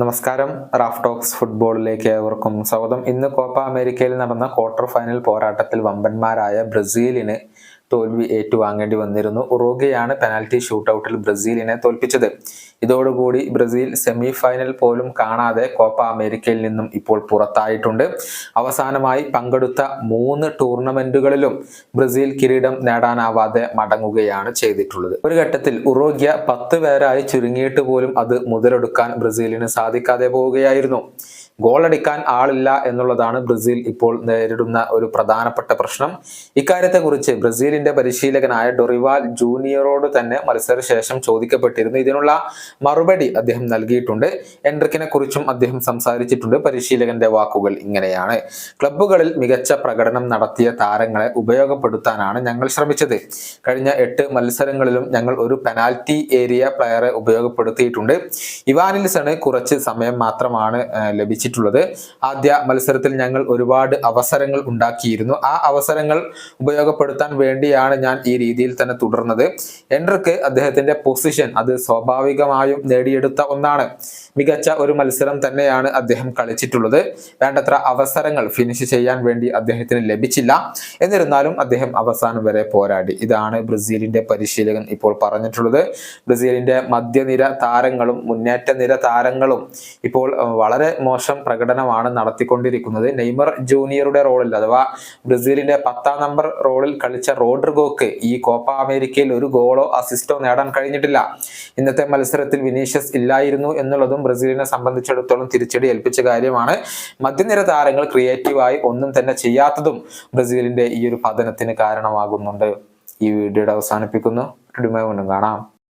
നമസ്കാരം. Raf talks ഫുട്ബോളിലേക്ക് ഏവർക്കും സ്വാഗതം. ഇന്ന് കോപ്പ അമേരിക്കയിൽ നടന്ന ക്വാർട്ടർ ഫൈനൽ പോരാട്ടത്തിൽ വമ്പന്മാരായ ബ്രസീലിന് തോൽവി ഏറ്റുവാങ്ങേണ്ടി വന്നിരുന്നു. ഉറോഗയാണ് പെനാൽറ്റി ഷൂട്ടൌട്ടിൽ ബ്രസീലിനെ തോൽപ്പിച്ചത്. ഇതോടുകൂടി ബ്രസീൽ സെമി ഫൈനൽ പോലും കാണാതെ കോപ്പ അമേരിക്കയിൽ നിന്നും ഇപ്പോൾ പുറത്തായിട്ടുണ്ട്. അവസാനമായി പങ്കെടുത്ത മൂന്ന് ടൂർണമെന്റുകളിലും ബ്രസീൽ കിരീടം നേടാനാവാതെ മടങ്ങുകയാണ് ചെയ്തിട്ടുള്ളത്. ഒരു ഘട്ടത്തിൽ ഉറോഗ്യ പത്ത് പേരായി ചുരുങ്ങിയിട്ട് പോലും അത് മുതലെടുക്കാൻ ബ്രസീലിന് സാധിക്കാതെ പോവുകയായിരുന്നു. ഗോളടിക്കാൻ ആളില്ല എന്നുള്ളതാണ് ബ്രസീൽ ഇപ്പോൾ നേരിടുന്ന ഒരു പ്രധാനപ്പെട്ട പ്രശ്നം. ഇക്കാര്യത്തെക്കുറിച്ച് ബ്രസീലിന്റെ പരിശീലകനായ ഡൊറിവാൽ ജൂനിയറോട് തന്നെ മത്സരശേഷം ചോദിക്കപ്പെട്ടിരുന്നു. ഇതിനുള്ള മറുപടി അദ്ദേഹം നൽകിയിട്ടുണ്ട്. എൻട്രിക്കിനെ കുറിച്ചും അദ്ദേഹം സംസാരിച്ചിട്ടുണ്ട്. പരിശീലകന്റെ വാക്കുകൾ ഇങ്ങനെയാണ്. ക്ലബ്ബുകളിൽ മികച്ച പ്രകടനം നടത്തിയ താരങ്ങളെ ഉപയോഗപ്പെടുത്താനാണ് ഞങ്ങൾ ശ്രമിച്ചത്. കഴിഞ്ഞ എട്ട് മത്സരങ്ങളിലും ഞങ്ങൾ ഒരു പെനാൽറ്റി ഏരിയ പ്ലെയറെ ഉപയോഗപ്പെടുത്തിയിട്ടുണ്ട്. ഇവാനിൽസണ് കുറച്ച് സമയം മാത്രമാണ് ആ, ലഭിച്ചിട്ടുള്ളത് ആദ്യ മത്സരത്തിൽ ഞങ്ങൾ ഒരുപാട് അവസരങ്ങൾ ഉണ്ടാക്കിയിരുന്നു. ആ അവസരങ്ങൾ ഉപയോഗപ്പെടുത്താൻ വേണ്ടിയാണ് ഞാൻ ഈ രീതിയിൽ തന്നെ തുടർന്നത്. എൻഡർക്ക് അദ്ദേഹത്തിന്റെ പൊസിഷൻ അത് സ്വാഭാവികമായും നേടിയെടുത്ത ഒന്നാണ്. മികച്ച ഒരു മത്സരം തന്നെയാണ് അദ്ദേഹം കളിച്ചിട്ടുള്ളത്. വേണ്ടത്ര അവസരങ്ങൾ ഫിനിഷ് ചെയ്യാൻ വേണ്ടി അദ്ദേഹത്തിന് ലഭിച്ചില്ല. എന്നിരുന്നാലും അദ്ദേഹം അവസാനം വരെ പോരാടി. ഇതാണ് ബ്രസീലിന്റെ പരിശീലകൻ ഇപ്പോൾ പറഞ്ഞിട്ടുള്ളത്. ബ്രസീലിന്റെ മധ്യനിര താരങ്ങളും മുന്നേറ്റ നിര താരങ്ങളും ഇപ്പോൾ വളരെ മോശം പ്രകടനമാണ് നടത്തിക്കൊണ്ടിരിക്കുന്നത്. നെയ്മർ ജൂനിയറുടെ റോളിൽ അഥവാ ബ്രസീലിന്റെ പത്താം നമ്പർ റോളിൽ കളിച്ച റോഡ്രിഗോക്ക് ഈ കോപ്പ അമേരിക്കയിൽ ഒരു ഗോളോ അസിസ്റ്റോ നേടാൻ കഴിഞ്ഞിട്ടില്ല. ഇന്നത്തെ മത്സരത്തിൽ വിനീഷ്യസ് ഇല്ലായിരുന്നു എന്നുള്ളതും ബ്രസീലിനെ സംബന്ധിച്ചിടത്തോളം തിരിച്ചടി ഏൽപ്പിച്ച കാര്യമാണ്. മധ്യനിര താരങ്ങൾ ക്രിയേറ്റീവായി ഒന്നും തന്നെ ചെയ്യാത്തതും ബ്രസീലിന്റെ ഈ ഒരു പതനത്തിന് കാരണമാകുന്നുണ്ട്. ഈ വീഡിയോയുടെ അവസാനിപ്പിക്കുന്നു. വീണ്ടും കാണാം.